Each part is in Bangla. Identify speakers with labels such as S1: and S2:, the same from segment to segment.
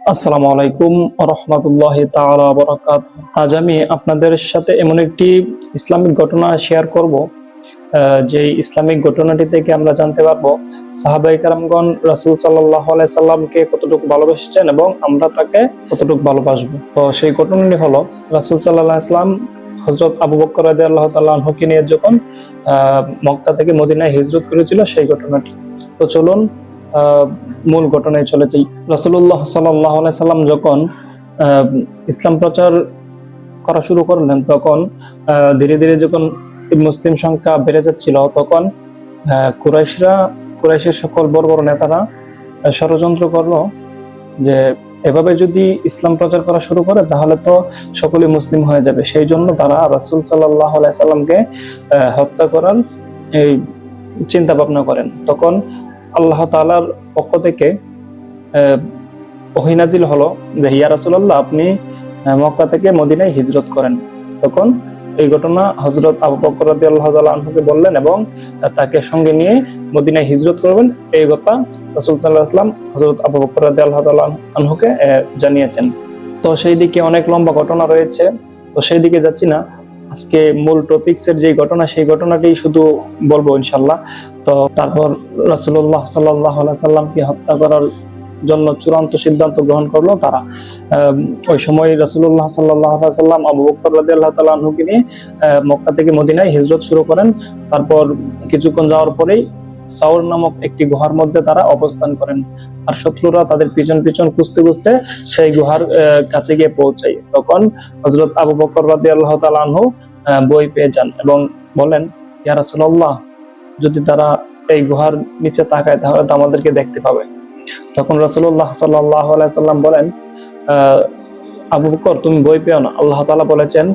S1: আসসালামু আলাইকুম রহমতুল্লাহ বরাকাত আজ আমি আপনাদের সাথে এমন একটি ইসলামিক ঘটনা শেয়ার করব যে ইসলামিক ঘটনাটি থেকে আমরা জানতে পারব সাহাবাই কারামগণ রাসূল আলাইহি সাল্লামকে কতটুকু ভালোবেসেছেন এবং আমরা তাকে কতটুকু ভালোবাসবো। তো সেই ঘটনাটি হলো, রাসূল সাল্লাল্লাহু আলাইহি সাল্লাম হযরত আবু বকর রাদিয়াল্লাহু তাআলা আনহুকে নিয়ে যখন মক্কা থেকে মদিনায় হিজরত করেছিল সেই ঘটনাটি। তো চলুন মূল ঘটনায় চলে যাই রাসূলুল্লাহ সাল্লাল্লাহু সাল্লাম যখন ইসলাম প্রচার করা শুরু করলেন, তখন ধীরে ধীরে যখন মুসলিম সংখ্যা বেড়ে যাচ্ছিল, তখন কুরাইশরা, কুরাইশের সকল বড় বড় নেতারা ষড়যন্ত্র করল যে, এভাবে যদি ইসলাম প্রচার করা শুরু করে, তাহলে তো সকলে মুসলিম হয়ে যাবে। সেই জন্য তারা রাসূল আলাইহি সাল্লামকে হত্যা করার এই চিন্তা ভাবনা করেন। তখন আল্লাহ তাআলার পক্ষ থেকে আহ, ওহী নাজিল হলো যে হিয়া রাসূলুল্লাহ আপনি মক্কা থেকে মদিনায় হিজরত করেন। তখন এই ঘটনা হযরত আবু বকর রাদিয়াল্লাহু তাআলা আনহুকে বললেন এবং তাকে সঙ্গে নিয়ে মদিনায় হিজরত করবেন। এই কথা রাসূল আলাইহি ওয়াসাল্লাম আবু বকর রাদিয়াল্লাহু তাআলা আনহুকে জানিয়েছেন। তো সেই দিকে অনেক লম্বা ঘটনা রয়েছে। তো সেই দিকে যাচ্ছি না। আজকে মূল টপিক্সের যে ঘটনা, সেই ঘটনাটি শুধু বলব ইনশাল্লাহ। তো তারপর রাসুল্লাহ সাল্লাহ সাল্লামকে হত্যা করার জন্য চূড়ান্ত সিদ্ধান্ত গ্রহণ করল তারা। ওই সময় রাসুল্লাহ সাল্লাহ সাল্লাম আবু বকর রাজি আল্লাহ আনহুকে নিয়ে মক্কা থেকে মদিনায় হিজরত শুরু করেন। তারপর কিছুক্ষণ যাওয়ার পরেই সাউর নামক একটি গুহার মধ্যে তারা অবস্থান করেন। আর শত্রুরা তাদের পিছন পিছন খুঁজতে খুঁজতে সেই গুহার কাছে গিয়ে পৌঁছায়। তখন হযরত আবু বকর রাদিয়াল্লাহু তাআলা আনহু বই পেয়ে যান এবং বলেন, ইয়া রাসূলুল্লাহ, যদি তারা এই গুহার নিচে তাকায়, তাহলে তো আমাদেরকে দেখতে পাবে। তখন রাসূলুল্লাহ সাল্লাল্লাহু আলাইহি সাল্লাম বলেন আবু বকর, তুমি বই পেও না? আল্লাহ তাআলা বলেছেন,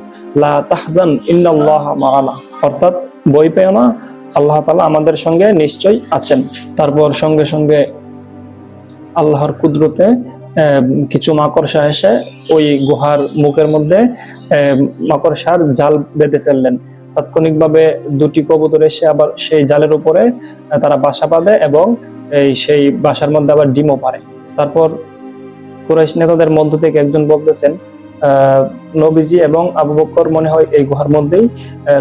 S1: লা তাহজান ইন্নাল্লাহ মাআনা। অর্থাৎ, বই পেও না আল্লাহ তাআলা আমাদের সঙ্গে নিশ্চয়ই আছেন। তারপর সঙ্গে সঙ্গে আল্লাহর কুদরতে কিছু মাকড়সা এসে ওই গুহার মুখের মধ্যে মাকড়সার জাল বেঁধে ফেললেন। তাৎক্ষণিকভাবে দুটি কবুতর এসে আবার সেই জালের উপরে তারা বাসা বাঁধে এবং এই সেই বাসার মধ্যে আবার ডিমও পারে তারপর কুরাইশ নেতাদের মধ্য থেকে একজন বলতেছেন নবীজি এবং আবু বকর মনে হয় এই গুহার মধ্যেই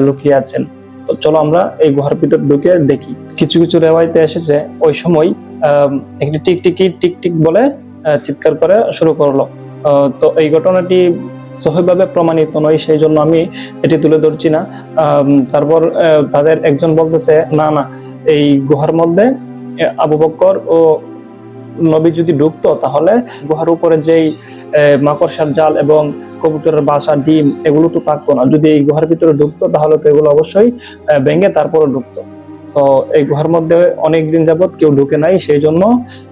S1: লুকিয়ে আছেন। তো চলো আমরা এই গুহার ভিতর ঢুকে দেখি। কিছু কিছু রেওয়াইতে এসেছে, ওই সময় একটি টিকটিকি টিকটিক বলে চিৎকার করে শুরু করল। তো এই ঘটনাটি সহিভাবে প্রমাণিত নয়, সেই জন্য আমি এটি তুলে ধরছি না। তারপর তাদের একজন বলতেছে, না না, এই গুহার মধ্যে আবু বক্কর ও নবী যদি ঢুকতো তাহলে গুহার উপরে যেই মাকড়সার জাল এবং কবুতরের বাসা ডিম এগুলো তো থাকতো না। যদি এই গুহার ভিতরে ঢুকতো তাহলে তো এগুলো অবশ্যই ভেঙে তারপরে ঢুকতো তো এই গুহার মধ্যে অনেক দিন যাবত কেউ ঢুকে নাই সেই জন্য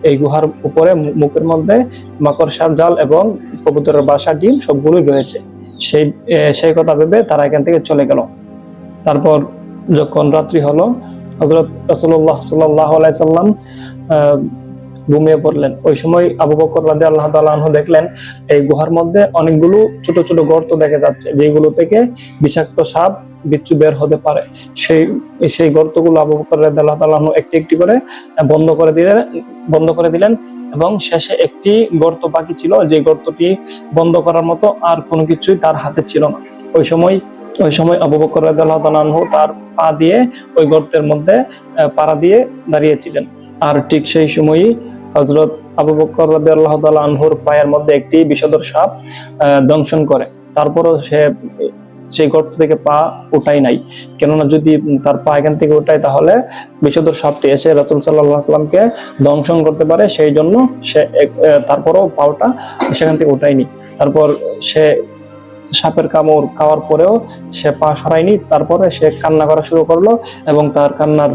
S1: এই গুহার উপরে মুখের মধ্যে মাকড়সার জাল এবং কবুতরের বাসা ডিম সবগুলোই রয়েছে। সেই সেই কথা ভেবে তারা এখান থেকে চলে গেল। তারপর যখন রাত্রি হলো হজরত রসুল্লাহ সাল্লাহ সাল্লাম আহ, ঘুমিয়ে পড়লেন। ওই সময় আবু বকর রাজি আল্লাহ তালু দেখলেন, এই গুহার মধ্যে অনেকগুলো ছোট ছোট গর্ত দেখা যাচ্ছে যেগুলো থেকে বিষাক্ত সাপ বিচ্ছু বের হতে পারে। সেই সেই গর্তগুলো আবু বকর রাজি আল্লাহ তালু একটি একটি করে বন্ধ করে দিলেন, বন্ধ করে দিলেন এবং শেষে একটি গর্ত বাকি ছিল, যে গর্তটি বন্ধ করার মতো আর কোনো কিছুই তার হাতে ছিল না। ওই সময় ওই সময় আবু বকর তাআলা আনহু তার পা দিয়ে ওই গর্তের মধ্যে পাড়া দিয়ে দাঁড়িয়েছিলেন। আর ঠিক সেই সময়ই হযরত আবু বকর রাদিয়াল্লাহু তাআলা আনহুর পায়ের মধ্যে একটি বিষধর সাপ দংশন করে। তারপরও সে, সেই গর্ত থেকে পা উঠাই নাই। কেননা যদি তার পা এখান থেকে উঠায়, তাহলে বিষধর সাপটি এসে রাসূল আলাইহি দংশন করতে পারে। সেই জন্য সে তারপরও পাওটা সেখান থেকে উঠায়নি তারপর সে সাপের কামড় খাওয়ার পরেও সে পা সরায়নি। তারপরে সে কান্না করা শুরু করল এবং তার কান্নার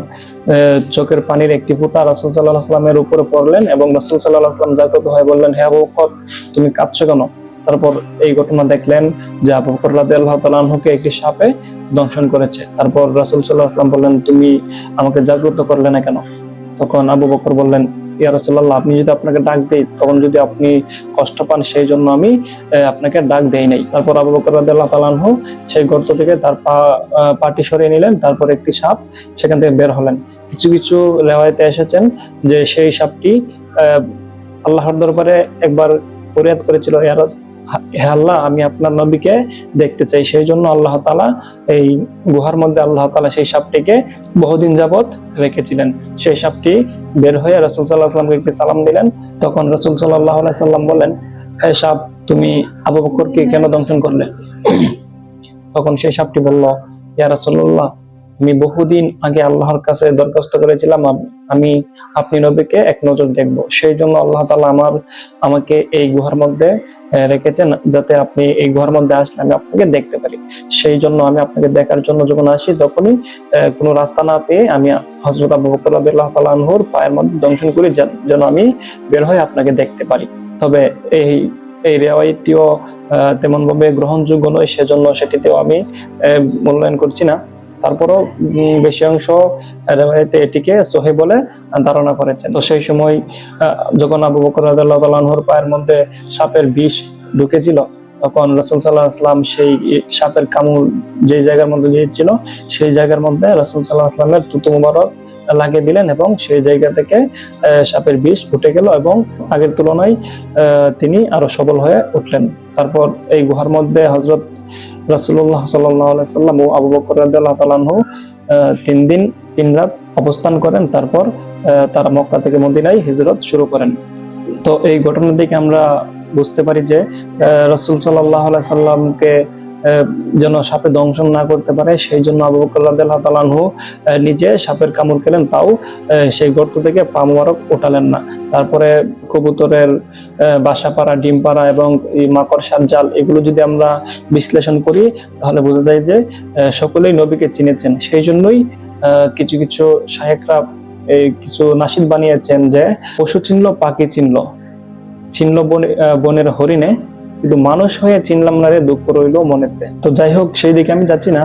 S1: চোখের পানির একটি ফুটা রাসুল সাল্লাহ আসলামের উপরে পড়লেন এবং রাসুল সাল্লাহ আসলাম জাগ্রত হয়ে বললেন, হে আবু বকর, তুমি কাঁদছো কেন? তারপর এই ঘটনা দেখলেন যে আবু বকর রাদিয়াল্লাহু আনহুকে একটি সাপে দংশন করেছে। তারপর রাসূল সাল্লাল্লাহু আলাইহি বললেন, তুমি আমাকে জাগ্রত করলে না কেন? তখন আবু বকর বললেন, ইয়া রাসূলুল্লাহ, আপনি যদি আপনাকে ডাক দেই, তখন যদি আপনি কষ্ট পান, সেই জন্য আমি আপনাকে ডাক দেই নাই। তারপর আবু বকর রাদিয়াল্লাহু তাআলা আনহু সেই গর্ত থেকে তার পা পাটি সরিয়ে নিলেন। তারপর একটি সাপ সেখান থেকে বের হলেন। কিছু কিছু রেওয়ায়তে এসেছেন যে সেই সাপটি আল্লাহর দরবারে একবার ফরিয়াদ করেছিল "ইয়া হে আল্লাহ, আমি আপনার নবীকে দেখতে চাই। সেই জন্য আল্লাহ তালা এই গুহার মধ্যে আল্লাহ তালা সেই সাপটিকে বহুদিন যাবত রেখেছিলেন। সেই সাপটি বের হয়ে রসুল সাল্লাহ সাল্লামকে একটি সালাম দিলেন। তখন রসুল সাল্লাহ সাল্লাম বললেন, হে সাপ, তুমি আবু বকরকে কেন দংশন করলে? তখন সেই সাপটি বলল, ইয়া রাসূলুল্লাহ আমি বহুদিন আগে আল্লাহর কাছে দরখাস্ত করেছিলাম আমি আপনি নবীকে এক নজর দেখব। সেই জন্য আল্লাহ তাআলা আমার আমাকে এই গুহার মধ্যে রেখেছেন যাতে আপনি এই গুহার মধ্যে আসলে আমি আপনাকে দেখতে পারি। সেই জন্য আমি আপনাকে দেখার জন্য যখন আসি তখনই কোনো রাস্তা না পেয়ে আমি হযরত আবু রাদিয়াল্লাহু তাআলা আনহুর পায়ের মধ্যে দংশন করি যেন- আমি বের হয়ে আপনাকে দেখতে পারি। তবে এই এই রেওয়ায়তটিও আহ, তেমন ভাবে গ্রহণযোগ্য নয় সেজন্য সেটিতেও আমি মূল্যায়ন করছি না। তারপরও বেশি অংশ এটিকে সহি বলে ধারণা করেছেন। তো সেই সময় যখন আবু বকর রাদিয়াল্লাহু পায়ের মধ্যে সাপের বিষ ঢুকেছিল, তখন রসুল সাল্লাহ আসলাম সেই সাপের কামড় যে জায়গার মধ্যে দিয়েছিল, সেই জায়গার মধ্যে রসুল সাল্লাহ আসলামের তুতু মুবারক লাগিয়ে দিলেন এবং সেই জায়গা থেকে সাপের বিষ উঠে গেল এবং আগের তুলনায় তিনি আরও সবল হয়ে উঠলেন। তারপর এই গুহার মধ্যে হজরত রাসুল্লাহ সাল্লাম ও আবু বকর আনহু, আহ, তিন দিন তিন রাত অবস্থান করেন তারপর তারা মক্কা থেকে মদিনায় হিজরত শুরু করেন। তো এই ঘটনা থেকে আমরা বুঝতে পারি যে রসুল সাল্লাহ সাল্লামকে যেন সাপে দংশন না করতে পারে সেই জন্য আবু বকর রাদিয়াল্লাহু তাআলা আনহু আহ, নিজে সাপের কামড় খেলেন তাও সেই গর্ত থেকে পা মোবারক ওঠালেন না। তারপরে কবুতরের আহ, বাসা পাড়া ডিম পাড়া এবং এই মাকড়সার জাল এগুলো যদি আমরা বিশ্লেষণ করি তাহলে বোঝা যায় যে সকলেই নবীকে চিনেছেন। সেই জন্যই কিছু কিছু শায়েকরা এই কিছু নাসিদ বানিয়েছেন যে পশু চিনল পাখি বনে- আহ, বনের হরিণে কিন্তু মানুষ হয়ে চিনলাম না রে, দুঃখ রইল মনেতে। তো যাই হোক, সেই দিকে আমি যাচ্ছি না।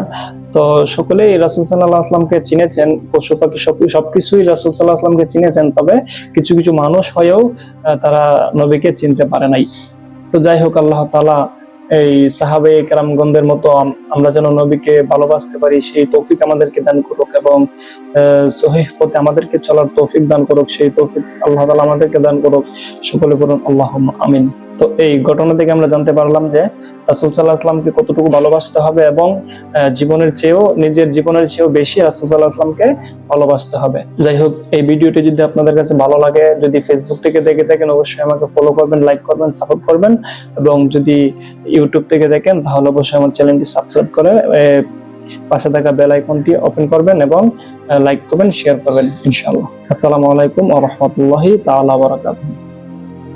S1: তো সকলেই রাসুল সাল্লাহ আসলামকে চিনেছেন, পশু পাখি সব সবকিছুই রাসুল সাল্লাহ আসলামকে চিনেছেন, তবে কিছু কিছু মানুষ হয়েও তারা নবীকে চিনতে পারে নাই। তো যাই হোক, আল্লাহ তালা এই সাহাবে কেরামগঞ্জের মতো আমরা যেন নবীকে ভালোবাসতে পারি, সেই তৌফিক আমাদেরকে দান করুক এবং সহিহ পথে আমাদেরকে চলার তৌফিক দান করুক, সেই তৌফিক আল্লাহ তালা আমাদেরকে দান করুক। সকলে বলুন আল্লাহ আমিন। তো এই ঘটনা থেকে আমরা জানতে পারলাম যে রাসুল সাল্লাহ আসলামকে কতটুকু ভালোবাসতে হবে এবং জীবনের চেয়েও, নিজের জীবনের চেয়েও বেশি রাসুল সাল্লাহ আসলামকে ভালোবাসতে হবে। যাই হোক, এই ভিডিওটি যদি আপনাদের কাছে ভালো লাগে, যদি ফেসবুক থেকে দেখে থাকেন, অবশ্যই আমাকে ফলো করবেন লাইক করবেন সাপোর্ট করবেন এবং যদি ইউটিউব থেকে দেখেন, তাহলে অবশ্যই আমার চ্যানেলটি সাবস্ক্রাইব করে পাশে থাকা বেল আইকনটি ওপেন করবেন এবং লাইক করবেন শেয়ার করবেন, ইনশাআল্লাহ। আসসালামু আলাইকুম ওয়া রাহমাতুল্লাহি তাআলা বারাকাতুহু।